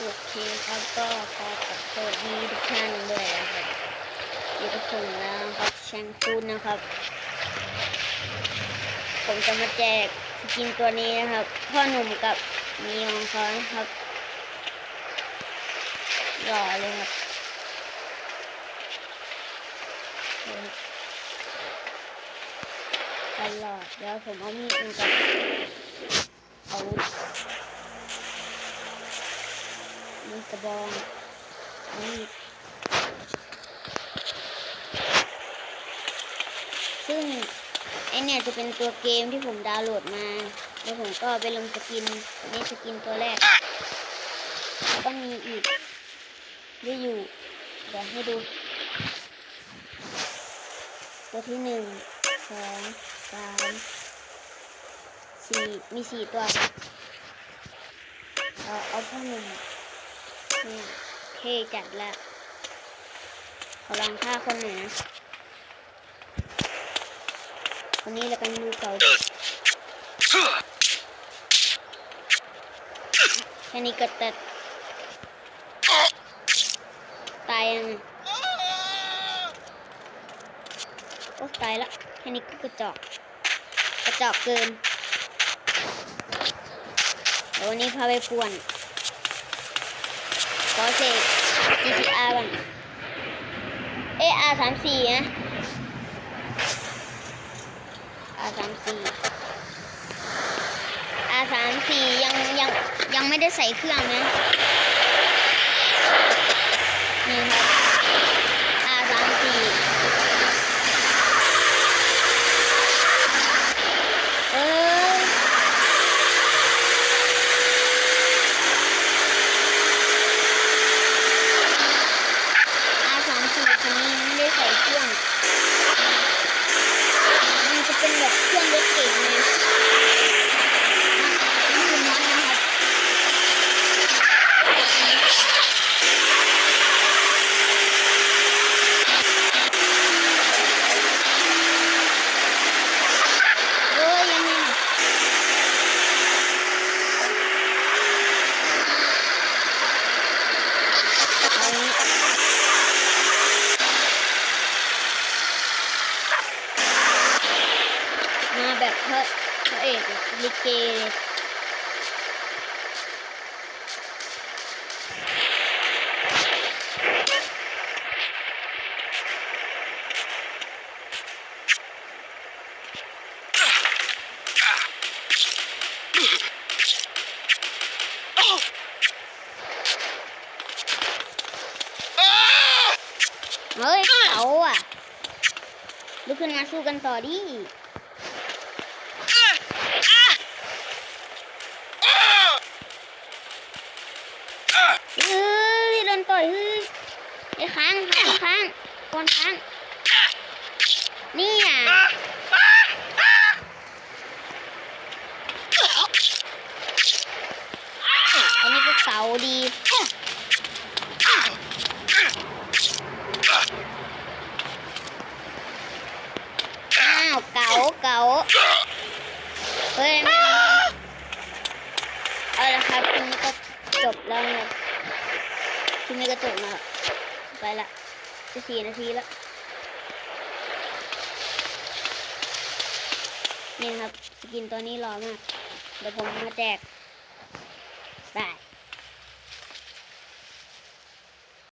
โอเคครับก็ขอขอสวัสดีทุกท่านด้วยนะครับอยู่กับผมแล้วครับแชงคูนนะครับ ผมจะมาแจกสกินตัวนี้นะครับ พ่อหนุ่มกับมีองเขานะครับหล่อเลยครับรับตลอดเดี๋ยวผมเอามีดกับเอา มีกระบองมีซึ่งไอเนี่ยจะเป็นตัวเกมที่ผมดาวน์โหลดมา แล้วผมก็ไปลงสกินอันนี้สกินตัวแรก แล้วก็มีอีกได้อยู่เดี๋ยวให้ดู ตัวที่หนึ่งสองสามสี่มีสี่ตัว เอาเอาพ่อหนุ่ม นี่เท่จัดละขอลองท่าคนหน่อยนะคนนี้แล้วกันดูเก่าดิแค่นี้ก็ตัดตายยังไงโอ้ตายละแค่นี้ก็กระจอกกระจอกเกินเดี๋ยววันนี้พาไปป่วน ขอเสก GTR ก่อน A R สามสี่นะ R สามสี่ R สามสี่ยังยังยังไม่ได้ใส่เครื่องนะ นี่ครับ R สามสี่ เอออาสามสี่คันนี้ไม่ได้ใส่เครื่อง มันจะเป็นแบบเครื่องรถเก่งนะนี่คือมอสนะครับเอ้ยยังไงน่ะ เอานี้ มาแบบพระพระเอกลิเกเลยเฮ้ยเขาอะลุกขึ้นมาสู้กันต่อดิเฮ้ยโดนต่อยเฮ้ยไอ้ ค้างค้างค้างก่อนค้างนี่อะอันนี้ก็เก่าดีอ้าวเก๋าเก๋าเฮ้ยไม่เอาเอาละครับคลิปนี้ก็จบแล้วนะครับคลิปนี้ก็จบแล้วไป ละจะสี่นาทีแล้วนี่ครับ สกินตัวนี้หล่อมาก เดี๋ยวผมมาแจกบาย